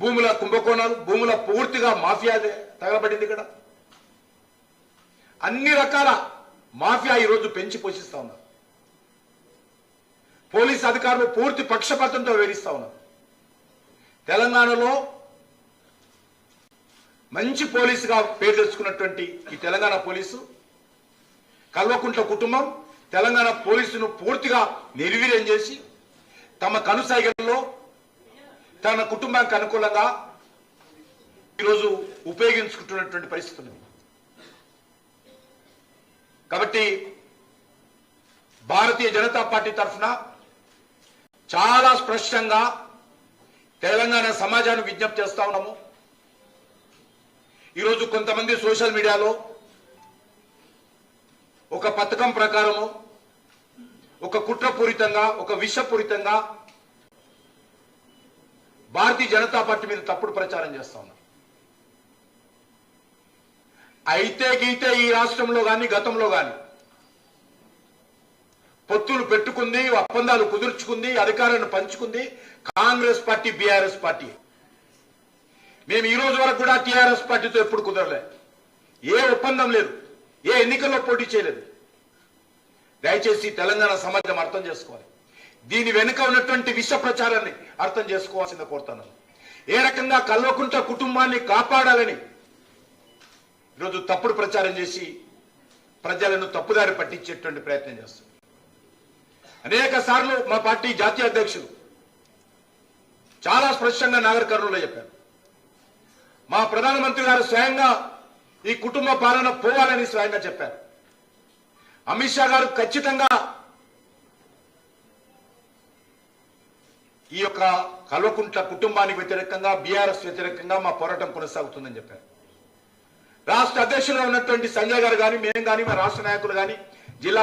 భూముల కుంభకోణాలు భూముల పూర్తిగా మాఫియా తగలబడింది ఇక్కడ. అన్ని రకాల మాఫియా ఈరోజు పెంచి పోషిస్తా ఉన్నారు. పోలీస్ అధికారులు పూర్తి పక్షపాతంతో వేధిస్తా ఉన్నారు. తెలంగాణలో మంచి పోలీసుగా పేరు తెచ్చుకున్నటువంటి ఈ తెలంగాణ పోలీసు కల్వకుంట్ల కుటుంబం తెలంగాణ పోలీసును పూర్తిగా నిర్వీర్యం చేసి తమ కనుసైగల్లో తన కుటుంబానికి అనుకూలంగా ఈరోజు ఉపయోగించుకుంటున్నటువంటి పరిస్థితి ఉంది. కాబట్టి భారతీయ జనతా పార్టీ తరఫున చాలా స్పష్టంగా తెలంగాణ సమాజాన్ని విజ్ఞప్తి చేస్తా ఉన్నాము. ఈరోజు కొంతమంది సోషల్ మీడియాలో ఒక పథకం ప్రకారము ఒక కుట్రపూరితంగా ఒక విషపూరితంగా భారతీయ జనతా పార్టీ మీద తప్పుడు ప్రచారం చేస్తా ఉన్నారు. అయితే గీతే ఈ రాష్ట్రంలో కానీ గతంలో కానీ పొత్తులు పెట్టుకుంది ఒప్పందాలు కుదుర్చుకుంది అధికారాన్ని పంచుకుంది కాంగ్రెస్ పార్టీ బీఆర్ఎస్ పార్టీ. మేము ఈ రోజు వరకు కూడా టీఆర్ఎస్ పార్టీతో ఎప్పుడు కుదరలే. ఏ ఒప్పందం లేదు. ఏ ఎన్నికల్లో పోటీ చేయలేదు. దయచేసి తెలంగాణ సమాజం అర్థం చేసుకోవాలి. దీని వెనుక ఉన్నటువంటి విష ప్రచారాన్ని అర్థం చేసుకోవాల్సింది కోరుతున్నాను. ఏ రకంగా కల్వకుంట కుటుంబాన్ని కాపాడాలని ఈరోజు తప్పుడు ప్రచారం చేసి ప్రజలను తప్పుదారి పట్టించేటువంటి ప్రయత్నం చేస్తుంది అనేక సార్లు మా పార్టీ జాతీయ అధ్యక్షులు చాలా స్పష్టంగా నాగర్ చెప్పారు. మా ప్రధానమంత్రి గారు స్వయంగా ఈ కుటుంబ పాలన పోవాలని స్వయంగా చెప్పారు. అమిత్ షా గారు ఖచ్చితంగా ఈ యొక్క కల్వకుంట్ల కుటుంబానికి వ్యతిరేకంగా బీఆర్ఎస్ వ్యతిరేకంగా మా పోరాటం కొనసాగుతుందని చెప్పారు. రాష్ట్ర అధ్యక్షులుగా ఉన్నటువంటి సంజయ్ గారు కానీ మేము కానీ మా రాష్ట్ర నాయకులు కానీ జిల్లా